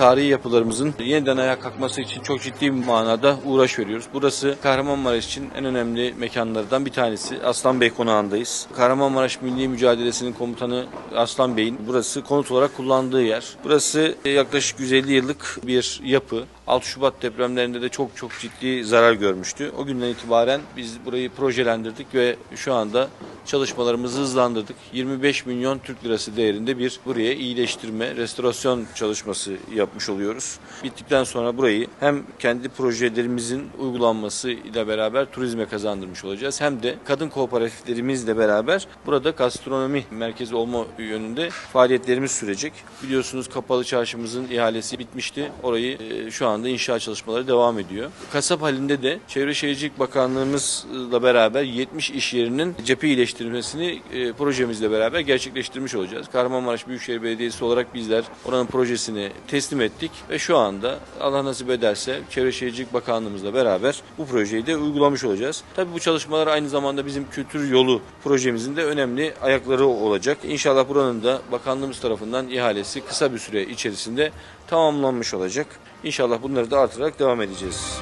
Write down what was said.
tarihi yapılarımızın yeniden ayağa kalkması için çok ciddi bir manada uğraş veriyoruz. Burası Kahramanmaraş için en önemli mekanlardan bir tanesi. Aslan Bey konağındayız. Kahramanmaraş Milli Mücadelesi'nin komutanı Aslan Bey'in burası konut olarak kullandığı yer. Burası e, yaklaşık 150 yıllık bir yapı. 6 Şubat depremlerinde de çok çok ciddi zarar görmüştü. O günden itibaren biz burayı projelendirdik ve şu anda çalışmalarımızı hızlandırdık. 25 milyon Türk lirası değerinde bir buraya iyileştirme, restorasyon çalışması yapmış oluyoruz. Bittikten sonra burayı hem kendi projelerimizin uygulanması ile beraber turizme kazandırmış olacağız. Hem de kadın kooperatiflerimizle beraber burada gastronomi merkezi olma yönünde faaliyetlerimiz sürecek. Biliyorsunuz kapalı çarşımızın ihalesi bitmişti. Orayı e, şu anda inşaat çalışmaları devam ediyor. Kasap halinde de Çevre Şehircilik Bakanlığımızla beraber 70 iş yerinin cephe iyileştirmesini e, projemizle beraber gerçekleştirmiş olacağız. Kahramanmaraş Büyükşehir Belediyesi olarak bizler oranın projesini teslim ettik ve şu anda Allah nasip ederse Çevre Şehircilik Bakanlığımızla beraber bu projeyi de uygulamış olacağız. Tabii bu çalışmalar aynı zamanda bizim kültür yolu projemizin de önemli ayakları olacak. İnşallah buranın da bakanlığımız tarafından ihalesi kısa bir süre içerisinde tamamlanmış olacak. İnşallah bunları da artırarak devam edeceğiz.